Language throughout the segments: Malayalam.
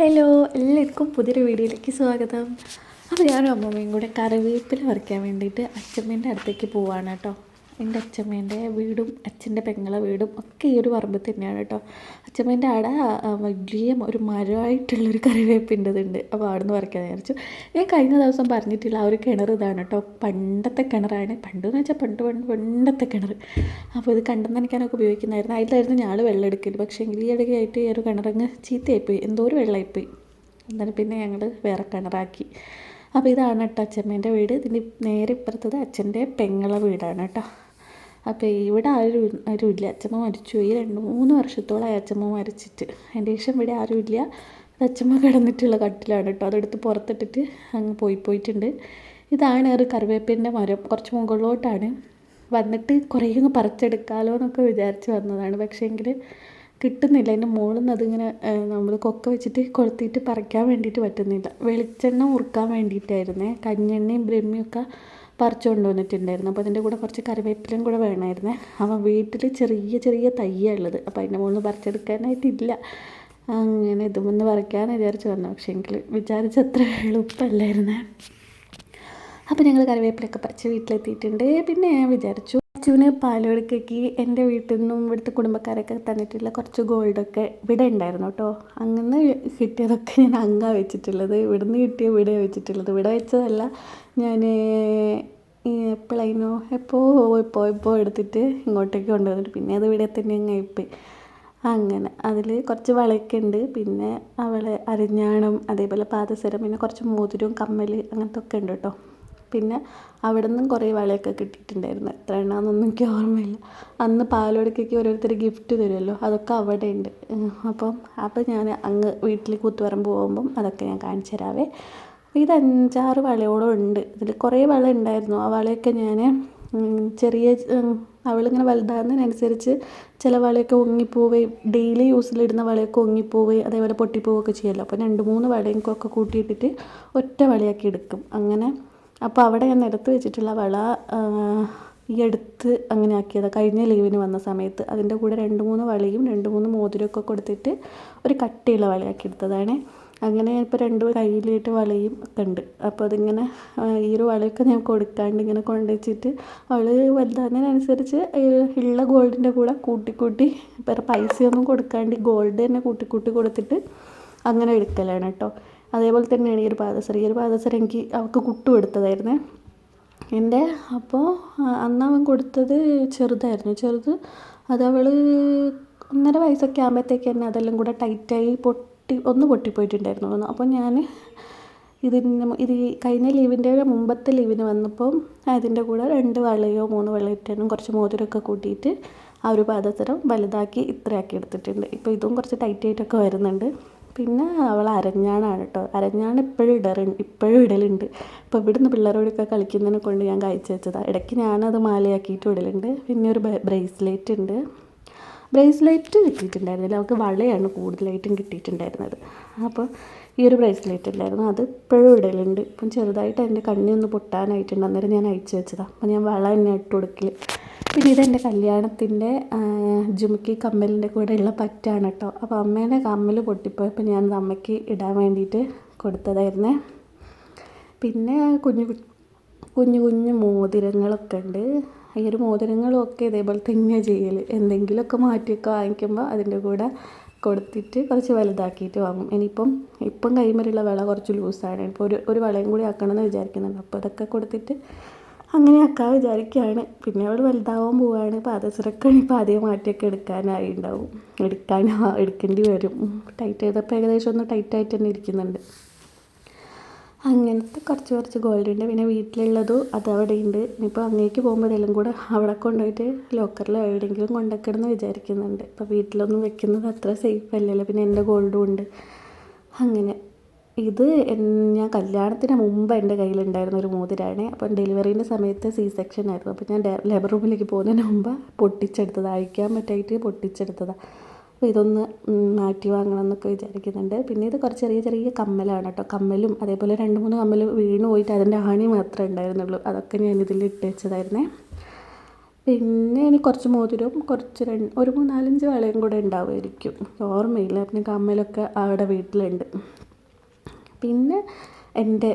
ഹലോ എല്ലാവർക്കും പുതിയൊരു വീഡിയോയിലേക്ക് സ്വാഗതം. അപ്പോൾ ഞാനും അമ്മമ്മയും കൂടെ കറിവേപ്പില പറിക്കാൻ വേണ്ടിയിട്ട് അച്ഛമ്മേന്റെ അടുത്തേക്ക് പോവാണ് കേട്ടോ. എന്റെ അച്ഛമ്മേന്റെ വീടും അച്ഛന്റെ പെങ്ങളെ വീടും ഒക്കെ ഈ ഒരു പറമ്പ് തന്നെയാണ് കേട്ടോ. അച്ഛമ്മേന്റെ അവിടെ വലിയ ഒരു മരമായിട്ടുള്ളൊരു കറിവേപ്പിന്റെതുണ്ട്. അപ്പോൾ അവിടെ നിന്ന് പറിക്കാൻ വിചാരിച്ചു. ഞാൻ കഴിഞ്ഞ ദിവസം പറഞ്ഞിട്ടില്ല ആ ഒരു കിണർ ഇതാണ് കേട്ടോ. പണ്ടത്തെ കിണറാണ്. പണ്ടെന്ന് വെച്ചാൽ പണ്ട് പണ്ട് പണ്ടത്തെ കിണർ. അപ്പോൾ ഇത് കണ്ടം നനയ്ക്കാനൊക്കെ ഉപയോഗിക്കുന്നതായിരുന്നു അതിലായിരുന്നു ഞാൾ വെള്ളം എടുക്കൽ. പക്ഷേ എങ്കിൽ ഈ ഇടയ്ക്കായിട്ട് ഈ ഒരു കിണറങ്ങ് ചീത്തയായിപ്പോയി. എന്തോ ഒരു വെള്ളമായിപ്പോയി എന്നാലും പിന്നെ ഞങ്ങൾ വേറെ കിണറാക്കി. അപ്പോൾ ഇതാണ് കേട്ടോ അച്ഛമ്മേന്റെ വീട്. ഇതിന്റെ നേരെ ഇപ്പുറത്തത് അച്ഛന്റെ പെങ്ങളെ വീടാണ് കേട്ടോ. അപ്പോൾ ഇവിടെ ആരും ആരും ഇല്ല. അച്ഛമ്മ മരിച്ചു പോയി. രണ്ട് മൂന്ന് വർഷത്തോളമായി അച്ഛമ്മ മരിച്ചിട്ട്. അതിന്റെ ശേഷം ഇവിടെ ആരും ഇല്ല. അത് അച്ഛമ്മ കിടന്നിട്ടുള്ള കട്ടിലാണ് കേട്ടോ. അതെടുത്ത് പുറത്തിട്ടിട്ട് അങ്ങ് പോയി പോയിട്ടുണ്ട്. ഇതാണ് ഒരു കറിവേപ്പിന്റെ മരം. കുറച്ച് മുകളിലോട്ടാണ്. വന്നിട്ട് കുറേ അങ്ങ് പറിച്ചെടുക്കാമല്ലോ എന്നൊക്കെ വിചാരിച്ച് വന്നതാണ്. പക്ഷേ എങ്കിൽ കിട്ടുന്നില്ല. അതിന്റെ മുകളിൽ നിന്ന് അതിങ്ങനെ നമ്മൾ കൊക്ക വെച്ചിട്ട് കൊളുത്തിയിട്ട് പറിക്കാൻ വേണ്ടിയിട്ട് പറ്റുന്നില്ല. വെളിച്ചെണ്ണ മുറുക്കാൻ വേണ്ടിയിട്ടായിരുന്നേ. കഞ്ഞെണ്ണയും ബ്രഹ്മിയൊക്കെ പറിച്ചു വന്നിട്ടുണ്ടായിരുന്നു അപ്പോൾ അതിന്റെ കൂടെ കുറച്ച് കറിവേപ്പിലയും കൂടെ വേണമായിരുന്നേ. അപ്പോൾ വീട്ടിൽ ചെറിയ ചെറിയ തയ്യാണ് ഉള്ളത്. അപ്പോൾ അതിന്റെ മുകളിൽ പറിച്ചെടുക്കാനായിട്ടില്ല. അങ്ങനെ ഇതുമെന്ന് പറിക്കാൻ വിചാരിച്ചു വന്നു. പക്ഷേ എങ്കിൽ വിചാരിച്ചത്ര എളുപ്പമല്ലായിരുന്നേ. അപ്പോൾ ഞങ്ങൾ കറിവേപ്പിലൊക്കെ പറിച്ച് വീട്ടിലെത്തിയിട്ടുണ്ട്. പിന്നെ ഞാൻ വിചാരിച്ചു അച്ചുവിന് പാലുകൊടുക്കേക്ക് എന്റെ വീട്ടിൽ നിന്നും ഇവിടുത്തെ കുടുംബക്കാരൊക്കെ തന്നിട്ടുള്ള കുറച്ച് ഗോൾഡൊക്കെ ഇവിടെ ഉണ്ടായിരുന്നു കേട്ടോ. അങ്ങനെ കിട്ടിയതൊക്കെ ഞാൻ അങ്ങാ വെച്ചിട്ടുള്ളത്. ഇവിടുന്ന് കിട്ടിയ ഇവിടെ വെച്ചിട്ടുള്ളത്. ഇവിടെ വെച്ചതല്ല ഞാൻ എപ്പോഴായിരുന്നു എപ്പോൾ ഇപ്പോൾ ഇപ്പോൾ എടുത്തിട്ട് ഇങ്ങോട്ടേക്ക് കൊണ്ടുവന്നിട്ട് പിന്നെ അത് ഇവിടെ തന്നെ അങ്ങ് ആയിപ്പോയി അങ്ങനെ അതിൽ കുറച്ച് വളയൊക്കെ ഉണ്ട് പിന്നെ അവളെ അരിഞ്ഞാണം അതേപോലെ പാദസരം പിന്നെ കുറച്ച് മോതിരവും കമ്മൽ അങ്ങനത്തെ ഒക്കെ ഉണ്ട് കേട്ടോ. പിന്നെ അവിടെ നിന്നും കുറേ വളയൊക്കെ കിട്ടിയിട്ടുണ്ടായിരുന്നു. എത്ര എണ്ണാന്നൊന്നും എനിക്ക് ഓർമ്മയില്ല. അന്ന് പാലോടുക്കൊക്കെ ഓരോരുത്തർ ഗിഫ്റ്റ് തരുമല്ലോ അതൊക്കെ അവിടെ ഉണ്ട് അപ്പം അപ്പോൾ ഞാൻ അങ്ങ് വീട്ടിൽ കൂത്തുപറമ്പ് പോകുമ്പം അതൊക്കെ ഞാൻ കാണിച്ചു തരാവേ. ഇത് അഞ്ചാറ് വളയോളം ഉണ്ട്. ഇതിൽ കുറേ വള ഉണ്ടായിരുന്നു ആ വളയൊക്കെ ഞാൻ ചെറിയ അവളിങ്ങനെ വലുതാകുന്നതിനനുസരിച്ച് ചില വളയൊക്കെ ഒങ്ങിപ്പോവുകയും ഡെയിലി യൂസിലിടുന്ന വളയൊക്കെ ഒങ്ങിപ്പോവുകയും അതേപോലെ പൊട്ടിപ്പോവുകയൊക്കെ ചെയ്യുമല്ലോ അപ്പോൾ രണ്ട് മൂന്ന് വളയും ഒക്കെ കൂട്ടിയിട്ടിട്ട് ഒറ്റ വളയാക്കി എടുക്കും. അങ്ങനെ അപ്പോൾ അവിടെ ഞാൻ നിരത്ത് വെച്ചിട്ടുള്ള വള ഈ അടുത്ത് അങ്ങനെ ആക്കിയത്. കഴിഞ്ഞ ലീവിന് വന്ന സമയത്ത് അതിന്റെ കൂടെ രണ്ട് മൂന്ന് വളയും രണ്ട് മൂന്ന് മോതിരമൊക്കെ കൊടുത്തിട്ട് ഒരു കട്ടിയുള്ള വളയാക്കി എടുത്തതാണ്. അങ്ങനെ ഇപ്പോൾ രണ്ട് കയ്യിലിട്ട് വളയും ഒക്കെ ഉണ്ട്. അപ്പോൾ അതിങ്ങനെ ഈ ഒരു വളയൊക്കെ ഞാൻ കൊടുക്കാണ്ട് ഇങ്ങനെ കൊണ്ടുവച്ചിട്ട് അവൾ വലുതാകുന്നതിനനുസരിച്ച് ഉള്ള ഗോൾഡിന്റെ കൂടെ കൂട്ടി കൂട്ടി വേറെ പൈസയൊന്നും കൊടുക്കാണ്ട് ഗോൾഡ് തന്നെ കൂട്ടി കൂട്ടി കൊടുത്തിട്ട് അങ്ങനെ എടുക്കലാണ് കേട്ടോ. അതേപോലെ തന്നെയാണ് ഈ ഒരു പാദസരം ഈ ഒരു പാദസരം എനിക്ക് അവൾക്ക് കുട്ടു എടുത്തതായിരുന്നു എന്റെ അപ്പോൾ അന്ന് അവൻ കൊടുത്തത് ചെറുതായിരുന്നു. ചെറുത് അത് അവൾ ഒന്നര വയസ്സൊക്കെ ആകുമ്പോഴത്തേക്ക് തന്നെ അതെല്ലാം കൂടെ ടൈറ്റായി പൊട്ടി ഒന്ന് പൊട്ടിപ്പോയിട്ടുണ്ടായിരുന്നു. അപ്പോൾ ഞാൻ ഇതിന് ഇത് കഴിഞ്ഞ ലീവിന്റെ മുമ്പത്തെ ലീവിന് വന്നപ്പം അതിന്റെ കൂടെ രണ്ട് വളയോ മൂന്ന് വളയോ ഇട്ടാനും കുറച്ച് മോതിരമൊക്കെ കൂട്ടിയിട്ട് ആ ഒരു പാദസരം വലുതാക്കി ഇത്രയാക്കി എടുത്തിട്ടുണ്ട്. ഇപ്പോൾ ഇതും കുറച്ച് ടൈറ്റായിട്ടൊക്കെ വരുന്നുണ്ട്. പിന്നെ അവൾ അരഞ്ഞാണാണ് കേട്ടോ. അരഞ്ഞാണ് ഇപ്പോഴും ഇടറി ഇപ്പോഴും ഇടലുണ്ട്. ഇപ്പോൾ ഇവിടുന്ന് പിള്ളേരോടൊക്കെ കളിക്കുന്നതിനെ കൊണ്ട് ഞാൻ കഴിച്ചു വെച്ചതാണ് ഇടയ്ക്ക് ഞാനത് മാലയാക്കിയിട്ട് ഇടലുണ്ട്. പിന്നെ ഒരു ബ്രേസ്ലെറ്റ് ഉണ്ട്. ബ്രേസ്ലെറ്റ് കിട്ടിയിട്ടുണ്ടായിരുന്നില്ല. അവൾക്ക് വളയാണ് കൂടുതലായിട്ടും കിട്ടിയിട്ടുണ്ടായിരുന്നത്. അപ്പോൾ ഈ ഒരു ബ്രേസ്ലെറ്റ് ഉണ്ടായിരുന്നു. അത് ഇപ്പോഴും ഇടലുണ്ട്. ഇപ്പം ചെറുതായിട്ട് എന്റെ കണ്ണി ഒന്ന് പൊട്ടാനായിട്ടുണ്ട്. അന്നേരം ഞാൻ അയച്ചു വെച്ചതാണ് അപ്പോൾ ഞാൻ വള തന്നെ ഇട്ട് കൊടുക്കൽ പിന്നെ ഇതെന്റെ കല്യാണത്തിന്റെ ജുമുക്കി കമ്മലിന്റെ കൂടെ ഉള്ള പറ്റാണ് കേട്ടോ അപ്പോൾ അമ്മേന്റെ കമ്മൽ പൊട്ടിപ്പോയപ്പോൾ ഞാൻ അമ്മയ്ക്ക് ഇടാൻ വേണ്ടിയിട്ട് കൊടുത്തതായിരുന്നേ. പിന്നെ കുഞ്ഞു കുഞ്ഞു കുഞ്ഞു മോതിരങ്ങളൊക്കെ ഉണ്ട്. ഈ ഒരു മോതിരങ്ങളൊക്കെ ഇതേപോലെ തന്നെയാണ് ചെയ്യൽ എന്തെങ്കിലുമൊക്കെ മാറ്റിയൊക്കെ വാങ്ങിക്കുമ്പോൾ അതിന്റെ കൂടെ കൊടുത്തിട്ട് കുറച്ച് വലുതാക്കിയിട്ട് വാങ്ങും. ഇനിയിപ്പം ഇപ്പം കൈമലുള്ള വിള കുറച്ച് ലൂസാണ്. ഇപ്പോൾ ഒരു ഒരു വളയും കൂടി ആക്കണമെന്ന് വിചാരിക്കുന്നുണ്ട്. അപ്പോൾ അതൊക്കെ കൊടുത്തിട്ട് അങ്ങനെ അക്ക വിചാരിക്കുകയാണ്. പിന്നെ അവൾ വലുതാവാൻ പോവുകയാണ്. പാദസരക്കാണ് ആദ്യം മാറ്റിയൊക്കെ എടുക്കാനായി ഉണ്ടാവും. എടുക്കാൻ എടുക്കേണ്ടി വരും. ടൈറ്റ് ചെയ്തപ്പോൾ ഏകദേശം ഒന്ന് ടൈറ്റായിട്ട് തന്നെ ഇരിക്കുന്നുണ്ട്. അങ്ങനത്തെ കുറച്ച് കുറച്ച് ഗോൾഡ് ഉണ്ട്. പിന്നെ വീട്ടിലുള്ളതും അത് അവിടെ ഉണ്ട്. ഇനിയിപ്പോൾ അങ്ങേക്ക് പോകുമ്പോൾ എല്ലാം കൂടെ അവിടെ കൊണ്ടുപോയിട്ട് ലോക്കറിൽ എവിടെയെങ്കിലും കൊണ്ടുവയ്ക്കണം വിചാരിക്കുന്നുണ്ട്. ഇപ്പോൾ വീട്ടിലൊന്നും വെക്കുന്നത് അത്ര സേഫ് അല്ലല്ലോ. പിന്നെ എന്റെ ഗോൾഡും ഉണ്ട്. അങ്ങനെ. ഇത് ഞാൻ കല്യാണത്തിന് മുമ്പ് എന്റെ കയ്യിലുണ്ടായിരുന്ന ഒരു മോതിരാണ്. അപ്പം ഡെലിവറീന്റെ സമയത്ത് സി സെക്ഷൻ ആയിരുന്നു അപ്പോൾ ഞാൻ ലേബർ റൂമിലേക്ക് പോകുന്നതിന് മുമ്പ് പൊട്ടിച്ചെടുത്തതാണ് അഴിക്കാൻ പറ്റായിട്ട് പൊട്ടിച്ചെടുത്തതാണ് അപ്പോൾ ഇതൊന്ന് മാറ്റി വാങ്ങണം എന്നൊക്കെ വിചാരിക്കുന്നുണ്ട്. പിന്നെ ഇത് കുറച്ച് ചെറിയ ചെറിയ കമ്മലാണ് കേട്ടോ. കമ്മലും അതേപോലെ രണ്ട് മൂന്ന് കമ്മൽ വീണ് പോയിട്ട് അതിന്റെ ആണി മാത്രമേ ഉണ്ടായിരുന്നുള്ളൂ. അതൊക്കെ ഞാൻ ഇതിൽ ഇട്ട് വെച്ചതായിരുന്നേ. പിന്നെ ഇനി കുറച്ച് മോതിരവും കുറച്ച് രണ്ട് ഒരു മൂന്നാലഞ്ച് വളയും കൂടെ ഉണ്ടാവുമായിരിക്കും. ഓർമ്മയില്ല. പിന്നെ കമ്മലൊക്കെ അവിടെ വീട്ടിലുണ്ട്. പിന്നെ എന്റെ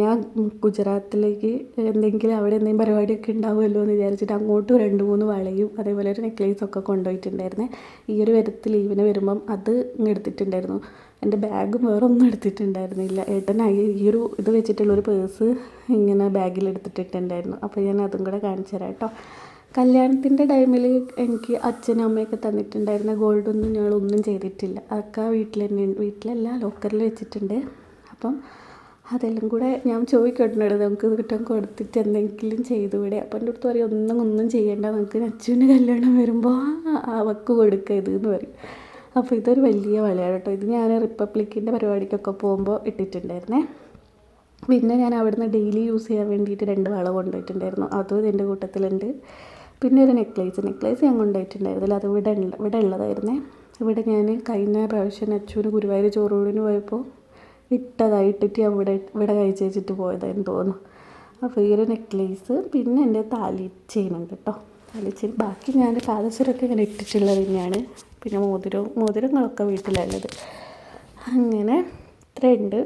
ഞാൻ ഗുജറാത്തിലേക്ക് എന്തെങ്കിലും അവിടെ എന്തെങ്കിലും പരിപാടിയൊക്കെ ഉണ്ടാവുമല്ലോ എന്ന് വിചാരിച്ചിട്ട് അങ്ങോട്ടും രണ്ട് മൂന്ന് വളയും അതേപോലെ ഒരു നെക്ലേസൊക്കെ കൊണ്ടുപോയിട്ടുണ്ടായിരുന്നേ. ഈ ഒരു വരത്ത് ലീവിന് വരുമ്പം അത് എടുത്തിട്ടുണ്ടായിരുന്നു. എന്റെ ബാഗും വേറെ ഒന്നും എടുത്തിട്ടുണ്ടായിരുന്നില്ല. ഏട്ടനായി ഈ ഒരു ഇത് വെച്ചിട്ടുള്ളൊരു പേഴ്സ് ഇങ്ങനെ ബാഗിൽ എടുത്തിട്ടുണ്ടായിരുന്നു അപ്പോൾ ഞാൻ അതും കൂടെ കാണിച്ചു തരാം കേട്ടോ. കല്യാണത്തിന്റെ ടൈമിൽ എനിക്ക് അച്ഛനും അമ്മയൊക്കെ തന്നിട്ടുണ്ടായിരുന്ന ഗോൾഡൊന്നും ഞങ്ങളൊന്നും ചെയ്തിട്ടില്ല. അതൊക്കെ വീട്ടിൽ തന്നെ വീട്ടിലല്ല ലോക്കറിൽ വെച്ചിട്ടുണ്ട്. അപ്പം അതെല്ലാം കൂടെ ഞാൻ ചോദിക്കട്ടുണ്ട് നമുക്ക് കിട്ടാൻ കൊടുത്തിട്ട് എന്തെങ്കിലും ചെയ്തുകൂടെ? അപ്പം എന്റെ അടുത്ത് പറയും ഒന്നും ഒന്നും ചെയ്യേണ്ട. നമുക്ക് അച്ഛന്റെ കല്യാണം വരുമ്പോൾ അവക്ക് കൊടുക്കുക ഇത് എന്ന് പറയും. അപ്പോൾ ഇതൊരു വലിയ വളയാണ് കേട്ടോ. ഇത് ഞാൻ റിപ്പബ്ലിക്കിന്റെ പരിപാടിക്കൊക്കെ പോകുമ്പോൾ ഇട്ടിട്ടുണ്ടായിരുന്നേ. പിന്നെ ഞാൻ അവിടുന്ന് ഡെയിലി യൂസ് ചെയ്യാൻ വേണ്ടിയിട്ട് രണ്ട് വള കൊണ്ടുപോയിട്ടുണ്ടായിരുന്നു. അതും ഇതിന്റെ കൂട്ടത്തിലുണ്ട്. പിന്നെ ഒരു നെക്ലേസ്. നെക്ലേസ് ഞാൻ കൊണ്ടുപോയിട്ടുണ്ടായിരുന്നില്ല അത് ഇവിടെ ഇവിടെ ഉള്ളതായിരുന്നേ ഇവിടെ ഞാൻ കഴിഞ്ഞ പ്രാവശ്യം അച്ഛന് ഗുരുവായൂർ ചോറൂടിന് പോയപ്പോൾ ഇട്ടതായിട്ടിട്ട് ഞാൻ ഇവിടെ ഇവിടെ കഴിച്ച് വെച്ചിട്ട് പോയതായിരുന്നു തോന്നുന്നു. അപ്പോൾ ഈ ഒരു നെക്ലേസ് പിന്നെ എന്റെ താലി ചെയിൻ ഉണ്ട് കേട്ടോ. താലി ചെയിൻ ബാക്കി ഞാൻ പാദസരമൊക്കെ ഇങ്ങനെ ഇട്ടിട്ടുള്ളത് തന്നെയാണ്. പിന്നെ മോതിരവും മോതിരങ്ങളൊക്കെ വീട്ടിലുള്ളത് അങ്ങനെ ഇത്രയുണ്ട്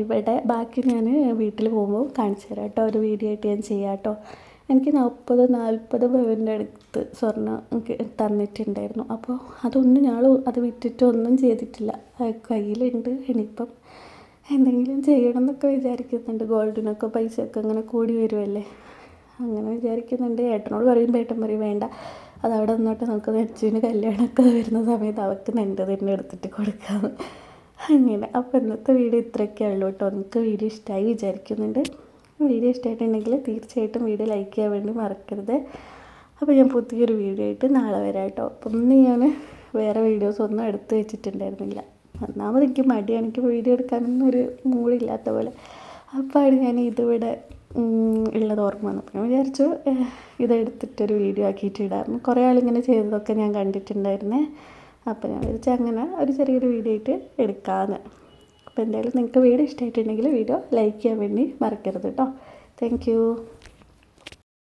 ഇവിടെ ബാക്കി ഞാൻ വീട്ടിൽ പോകുമ്പോൾ കാണിച്ചു തരാം കേട്ടോ. ഒരു വീഡിയോ ആയിട്ട് ഞാൻ ചെയ്യാം കേട്ടോ. എനിക്ക് നാൽപ്പത് നാൽപ്പത് പവന്റെ അടുത്ത് സ്വർണം എനിക്ക് തന്നിട്ടുണ്ടായിരുന്നു. അപ്പോൾ അതൊന്നും ഞങ്ങൾ അത് വിറ്റിട്ടൊന്നും ചെയ്തിട്ടില്ല. കയ്യിലുണ്ട്. ഇനിയിപ്പം എന്തെങ്കിലും ചെയ്യണം എന്നൊക്കെ വിചാരിക്കുന്നുണ്ട്. ഗോൾഡിനൊക്കെ പൈസയൊക്കെ അങ്ങനെ കൂടി വരുമല്ലേ അങ്ങനെ വിചാരിക്കുന്നുണ്ട്. ഏട്ടനോട് പറയുമ്പോൾ ഏട്ടൻ പറയും വേണ്ട. അത് അവിടെ നിന്നോട്ട്. നമുക്ക് നെച്ചുവിന് കല്യാണമൊക്കെ വരുന്ന സമയത്ത് അവൾക്ക് നിന്റെ തന്നെ എടുത്തിട്ട് കൊടുക്കാം അങ്ങനെ. അപ്പോൾ ഇന്നത്തെ വീഡിയോ ഇത്രയൊക്കെ ഉള്ളൂ കേട്ടോ. നിങ്ങൾക്ക് വീഡിയോ ഇഷ്ടമായി വിചാരിക്കുന്നുണ്ട്. വീഡിയോ ഇഷ്ടമായിട്ടുണ്ടെങ്കിൽ തീർച്ചയായിട്ടും വീഡിയോ ലൈക്ക് ചെയ്യാൻ വേണ്ടി മറക്കരുത്. അപ്പോൾ ഞാൻ പുതിയൊരു വീഡിയോ ആയിട്ട് നാളെ വരാം കേട്ടോ. അപ്പം ഇന്ന് ഞാൻ വേറെ വീഡിയോസ് ഒന്നും എടുത്ത് വെച്ചിട്ടുണ്ടായിരുന്നില്ല. ഒന്നാമത് എനിക്ക് മടിയാണ് എനിക്ക് വീഡിയോ എടുക്കാനൊന്നും ഒരു മൂഡില്ലാത്ത പോലെ. അപ്പോഴാണ് ഞാൻ ഇതിവിടെ ഉള്ളത് ഓർമ്മ വന്നു ഞാൻ വിചാരിച്ചു ഇതെടുത്തിട്ടൊരു വീഡിയോ ആക്കിയിട്ട് ഇടാം. കുറേ ആളിങ്ങനെ ചെയ്തതൊക്കെ ഞാൻ കണ്ടിട്ടുണ്ടായിരുന്നേ. അപ്പോൾ ഞാൻ വിചാരിച്ചു അങ്ങനെ ഒരു ചെറിയൊരു വീഡിയോ ആയിട്ട് എടുക്കാമെന്ന് അപ്പോൾ എന്തായാലും നിങ്ങൾക്ക് വീഡിയോ ഇഷ്ടമായിട്ടുണ്ടെങ്കിൽ വീഡിയോ ലൈക്ക് ചെയ്യാൻ വേണ്ടി മറക്കരുത് കേട്ടോ. താങ്ക്